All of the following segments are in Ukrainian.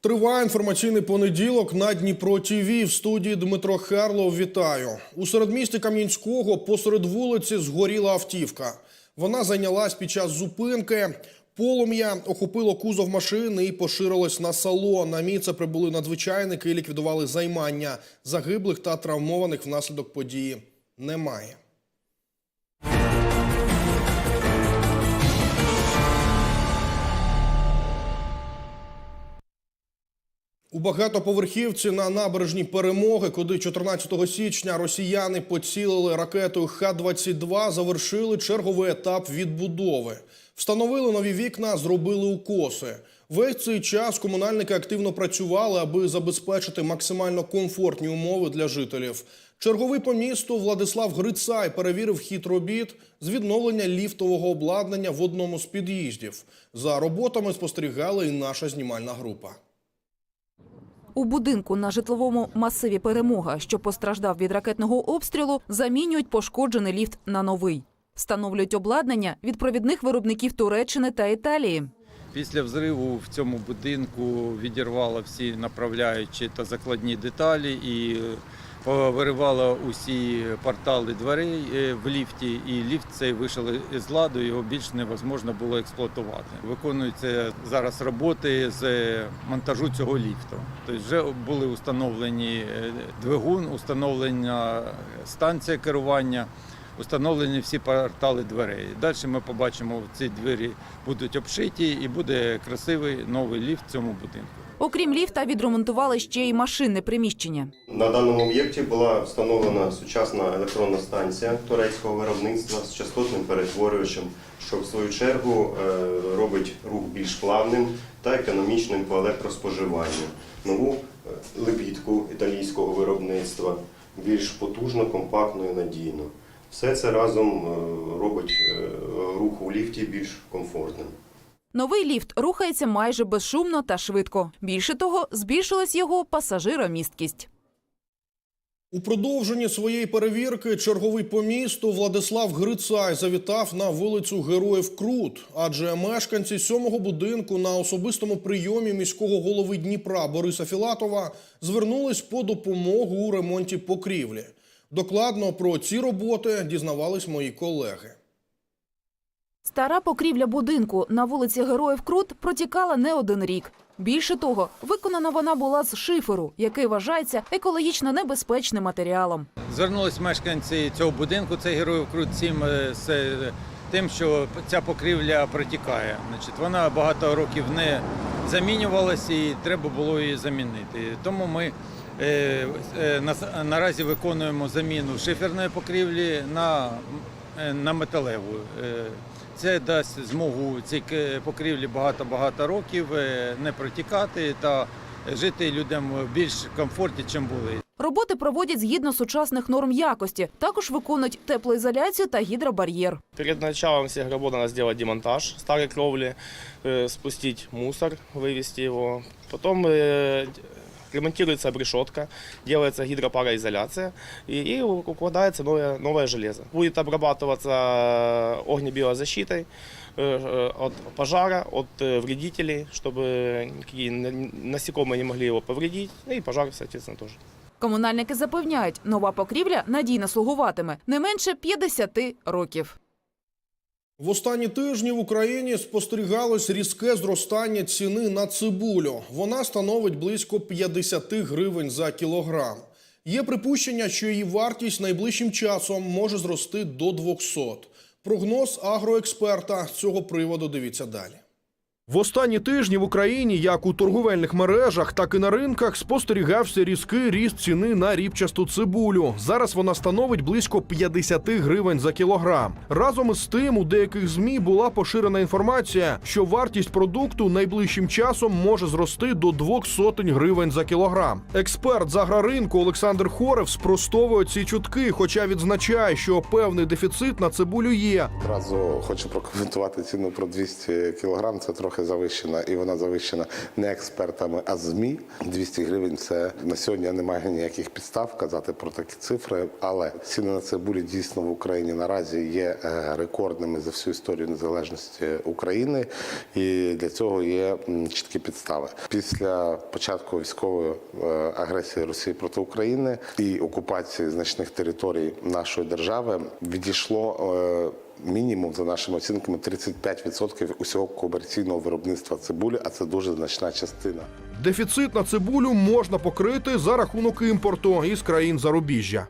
Триває інформаційний понеділок на Дніпро ТІВІ. В студії Дмитро Харлов. Вітаю. У середмісті Кам'янського посеред вулиці згоріла автівка. Вона зайнялась під час зупинки. Полум'я охопило кузов машини і поширилось на салон. На місце прибули надзвичайники і ліквідували займання. Загиблих та травмованих внаслідок події немає. У багатоповерхівці на набережній перемоги, куди 14 січня росіяни поцілили ракетою Х-22, завершили черговий етап відбудови. Встановили нові вікна, зробили укоси. Весь цей час комунальники активно працювали, аби забезпечити максимально комфортні умови для жителів. Черговий по місту Владислав Грицай перевірив хід робіт з відновлення ліфтового обладнання в одному з під'їздів. За роботами спостерігала і наша знімальна група. У будинку на житловому масиві Перемога, що постраждав від ракетного обстрілу, замінюють пошкоджений ліфт на новий. Встановлюють обладнання від провідних виробників Туреччини та Італії. Після взриву в цьому будинку відірвало всі направляючі та закладні деталі і виривало усі портали дверей е, в ліфті, і ліфт цей вийшов із ладу, його більш невозможно було експлуатувати. Виконуються зараз роботи з монтажу цього ліфту. Тобто вже були установлені е, двигун, установлена станція керування. Установлені всі портали дверей. Далі ми побачимо, ці двері будуть обшиті і буде красивий новий ліфт в цьому будинку. Окрім ліфта, відремонтували ще й машинне приміщення. На даному об'єкті була встановлена сучасна електронна станція турецького виробництва з частотним перетворювачем, що в свою чергу е, робить рух більш плавним та економічним по електроспоживанню. Нову е, лебідку італійського виробництва, більш потужно, компактно і надійно. Все це разом е, робить рух у ліфті більш комфортним. Новий ліфт рухається майже безшумно та швидко. Більше того, збільшилась його пасажиромісткість. У продовженні своєї перевірки черговий по місту Владислав Грицай завітав на вулицю Героїв Крут, адже мешканці сьомого будинку на особистому прийомі міського голови Дніпра Бориса Філатова звернулись по допомогу у ремонті покрівлі. Докладно про ці роботи дізнавались мої колеги. Стара покрівля будинку на вулиці Героїв Крут протікала не один рік. Більше того, виконана вона була з шиферу, який вважається екологічно небезпечним матеріалом. Звернулись мешканці цього будинку, це героїв Крут 7, е, з е, тим, що ця покрівля протікає. Значить, вона багато років не замінювалася і треба було її замінити. Тому ми е, на- наразі виконуємо заміну шиферної покрівлі на, на металеву. Е, Це дасть змогу цій к- покрівлі багато-багато років е, не протікати та жити людям в більш комфорті, чим були. Роботи проводять згідно сучасних норм якості. Також виконують теплоізоляцію та гідробар'єр. Перед началом всех работ надо сделать демонтаж старой кровли, э, спустить мусор, вывести его. Потом э, ремонтируется обрешетка, делается гидропароизоляция и, и укладывается новое, новое железо. Будет обрабатываться огнебиозащитой э, э, от пожара, от э, вредителей, чтобы никакие на- насекомые не могли его повредить, ну и пожар, соответственно, тоже. Комунальники запевняють, нова покрівля надійно слугуватиме не менше 50 років. В останні тижні в Україні спостерігалось різке зростання ціни на цибулю. Вона становить близько 50 гривень за кілограм. Є припущення, що її вартість найближчим часом може зрости до 200. Прогноз агроексперта цього приводу дивіться далі. В останні тижні в Україні, як у торговельних мережах, так і на ринках, спостерігався різкий ріст ціни на ріпчасту цибулю. Зараз вона становить близько 50 гривень за кілограм. Разом із тим, у деяких змі була поширена інформація, що вартість продукту найближчим часом може зрости до 200 гривень за кілограм. Експерт з агроринку Олександр Хорев спростовує ці чутки, хоча відзначає, що певний дефіцит на цибулю є. Одразу хочу прокоментувати ціну про 200 кг. Це трохи завищена, і вона завищена не експертами, а ЗМІ. 200 гривень це на сьогодні немає ніяких підстав казати про такі цифри. Але ціни на цибулі дійсно в Україні наразі є е, рекордними за всю історію незалежності України, і для цього є чіткі підстави. Після початку військової е, агресії Росії проти України і окупації значних територій нашої держави відійшло. Мінімум, за нашими оцінками, 35% усього комерційного виробництва цибулі, а це дуже значна частина. Дефіцит на цибулю можна покрити за рахунок імпорту із країн зарубіжжя.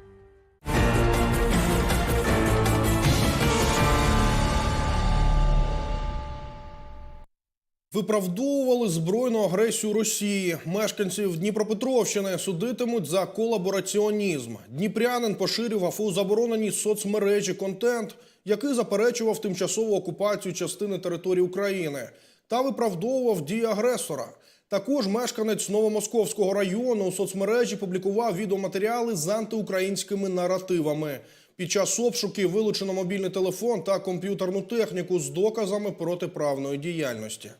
Виправдовували збройну агресію Росії. Мешканців Дніпропетровщини судитимуть за колабораціонізм. Дніпрянин поширював у забороненій соцмережі контент, який заперечував тимчасову окупацію частини території України та виправдовував дії агресора. Також мешканець Новомосковського району у соцмережі публікував відеоматеріали з антиукраїнськими наративами. Під час обшуків вилучено мобільний телефон та комп'ютерну техніку з доказами протиправної діяльності.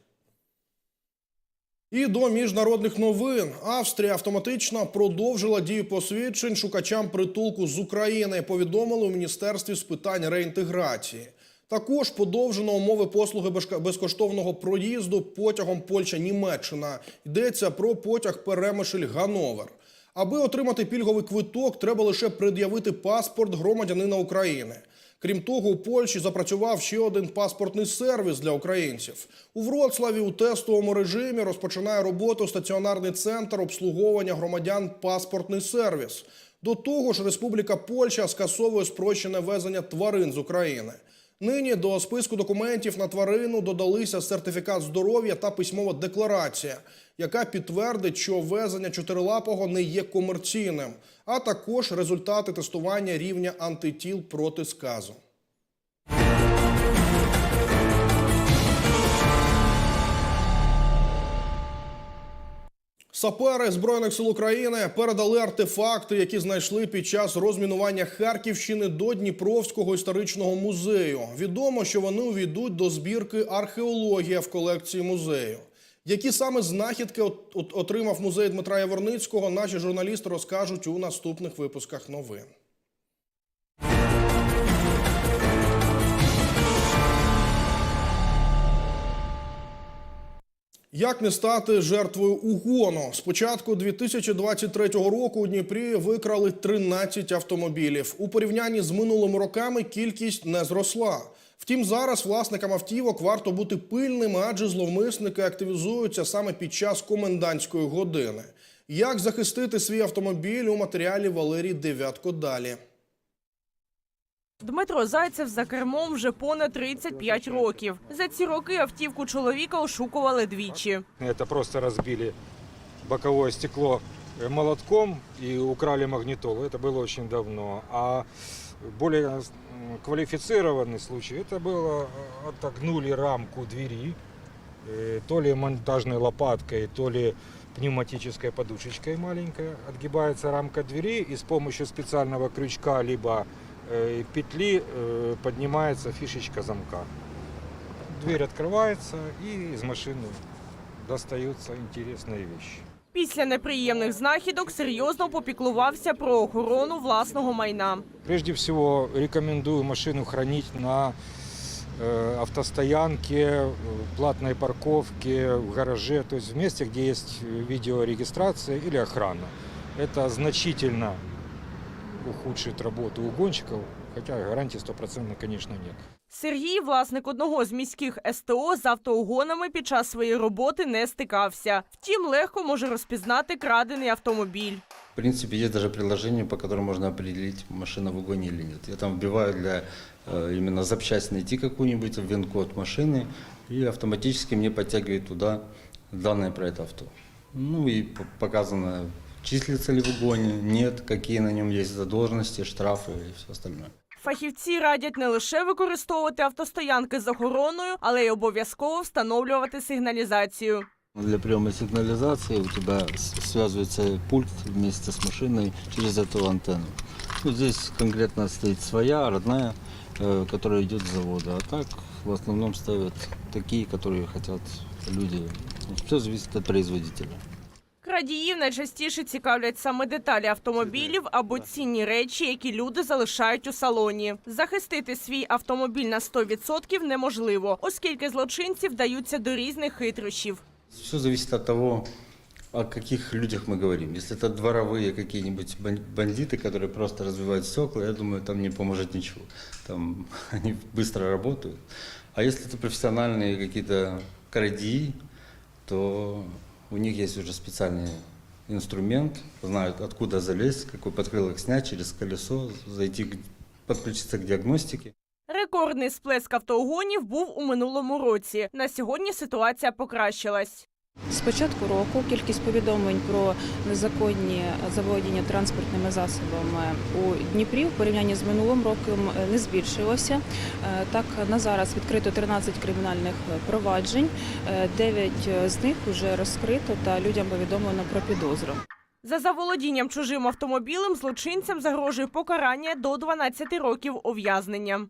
І до міжнародних новин Австрія автоматично продовжила дію посвідчень шукачам притулку з України. Повідомили у міністерстві з питань реінтеграції. Також подовжено умови послуги безкоштовного проїзду потягом Польща-Німеччина. Йдеться про потяг Перемишль-Гановер. Аби отримати пільговий квиток, треба лише пред'явити паспорт громадянина України. Крім того, у Польщі запрацював ще один паспортний сервіс для українців. У Вроцлаві у тестовому режимі розпочинає роботу стаціонарний центр обслуговування громадян паспортний сервіс. До того ж, Республіка Польща скасовує спрощене везення тварин з України. Нині до списку документів на тварину додалися сертифікат здоров'я та письмова декларація, яка підтвердить, що везення чотирилапого не є комерційним, а також результати тестування рівня антитіл проти сказу. Сапери Збройних сил України передали артефакти, які знайшли під час розмінування Харківщини до Дніпровського історичного музею. Відомо, що вони увійдуть до збірки археологія в колекції музею. Які саме знахідки от- от- отримав музей Дмитра Яворницького, наші журналісти розкажуть у наступних випусках новин. Як не стати жертвою угону? З початку 2023 року у Дніпрі викрали 13 автомобілів. У порівнянні з минулими роками кількість не зросла. Втім, зараз власникам автівок варто бути пильними, адже зловмисники активізуються саме під час комендантської години. Як захистити свій автомобіль у матеріалі Валерій Дев'ятко далі. Дмитро Зайцев за кермом вже понад 35 років. За ці роки автівку чоловіка ошукували двічі. Это просто разбили боковое стекло э, молотком и украли магнитолу. Это было очень давно. А более м, квалифицированный случай, это было э, отогнули рамку двери, э, то ли монтажной лопаткой, то ли пневматической подушечкой маленькой. Отгибается рамка двери и с помощью специального крючка либо э, петли э, поднимается фишечка замка. Дверь открывается и из машины достаются интересные вещи. Після неприємних знахідок серйозно попіклувався про охорону власного майна. Прежде всего рекомендую машину хранить на э, автостоянке, э, платной парковке, в гараже, то есть в месте, где есть э, видеорегистрация или охрана. Это значительно ухудшит работу угонщиков, хотя гарантии стопроцентной, конечно, нет. Сергій, власник одного з міських СТО, з автоугонами під час своєї роботи не стикався. Втім, легко може розпізнати крадений автомобіль. В принципе, есть даже приложение, по которому можно определить, машина в угоне или нет. Я там вбиваю для э, именно запчасть найти какую-нибудь, вин-код машины, и автоматически мне подтягивает туда данные про это авто. Ну и п- показано, числится ли в угоне, нет, какие на нем есть задолженности, штрафы и все остальное. Фахівці радять не лише використовувати автостоянки з охороною, але й обов'язково встановлювати сигналізацію. Для приема сигнализации у тебя с- связывается пульт вместе с машиной через эту антенну. Ну, здесь конкретно стоит своя, родная, э, который идет с завода. А так в основном ставят такие, которые хотят люди. Все зависит от производителя. Крадіїв найчастіше цікавлять саме деталі автомобілів або цінні речі, які люди залишають у салоні. Захистити свій автомобіль на 100% неможливо, оскільки злочинці вдаються до різних хитрощів. Все зависит от того, о каких людях мы говорим. Если это дворовые какие-нибудь бан- бандиты, которые просто разбивают стекла, я думаю, там не поможет ничего. Там они быстро работают. А если это профессиональные какие-то крадии, то у них есть уже специальный инструмент, знают, откуда залезть, какой подкрылок снять через колесо, зайти, подключиться к диагностике. Рекордний сплеск автоугонів був у минулому році. На сьогодні ситуація покращилась. З початку року кількість повідомлень про незаконні заволодіння транспортними засобами у Дніпрі в порівнянні з минулим роком е, не збільшилося. Е, Так, на зараз відкрито 13 кримінальних проваджень, 9 з них вже розкрито та людям повідомлено про підозру. За заволодінням чужим автомобілем злочинцям загрожує покарання до 12 років ув'язнення.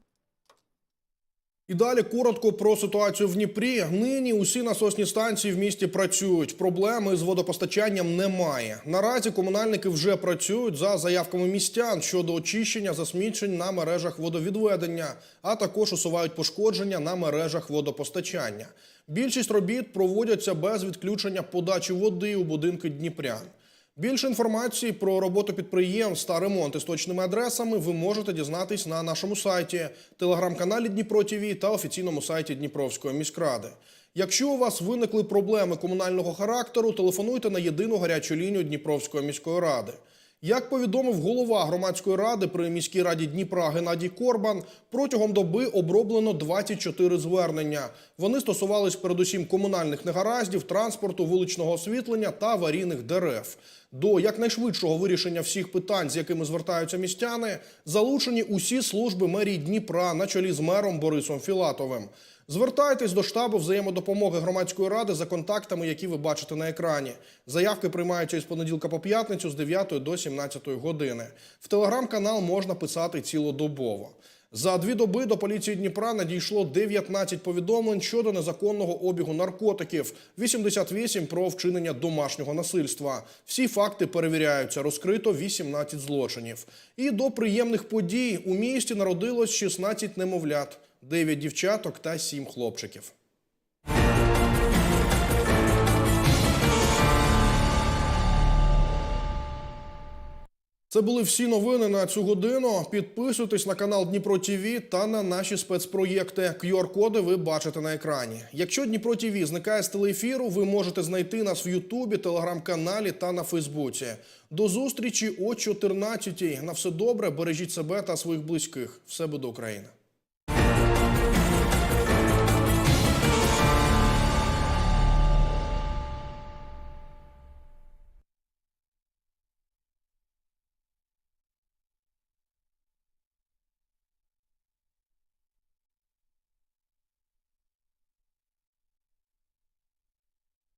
І далі коротко про ситуацію в Дніпрі. Нині усі насосні станції в місті працюють. Проблеми з водопостачанням немає. Наразі комунальники вже працюють за заявками містян щодо очищення засмічень на мережах водовідведення, а також усувають пошкодження на мережах водопостачання. Більшість робіт проводяться без відключення подачі води у будинки дніпрян. Більше інформації про роботу підприємств та ремонти з точними адресами ви можете дізнатись на нашому сайті, телеграм-каналі Дніпро ТІВІ та офіційному сайті Дніпровської міськради. Якщо у вас виникли проблеми комунального характеру, телефонуйте на єдину гарячу лінію Дніпровської міської ради. Як повідомив голова громадської ради при міській раді Дніпра Геннадій Корбан, протягом доби оброблено 24 звернення. Вони стосувались передусім комунальних негараздів, транспорту, вуличного освітлення та аварійних дерев. До якнайшвидшого вирішення всіх питань, з якими звертаються містяни, залучені усі служби мерії Дніпра на чолі з мером Борисом Філатовим. Звертайтесь до штабу взаємодопомоги громадської ради за контактами, які ви бачите на екрані. Заявки приймаються із понеділка по п'ятницю з 9 до 17 години. В телеграм-канал можна писати цілодобово. За дві доби до поліції Дніпра надійшло 19 повідомлень щодо незаконного обігу наркотиків, 88 про вчинення домашнього насильства. Всі факти перевіряються. Розкрито 18 злочинів. І до приємних подій у місті народилось 16 немовлят, 9 дівчаток та 7 хлопчиків. Це були всі новини на цю годину. Підписуйтесь на канал Дніпро ТІВІ та на наші спецпроєкти. QR-коди ви бачите на екрані. Якщо Дніпро ТІВІ зникає з телеефіру, ви можете знайти нас в Ютубі, телеграм-каналі та на Фейсбуці. До зустрічі о 14 На все добре, бережіть себе та своїх близьких. Все буде Україна.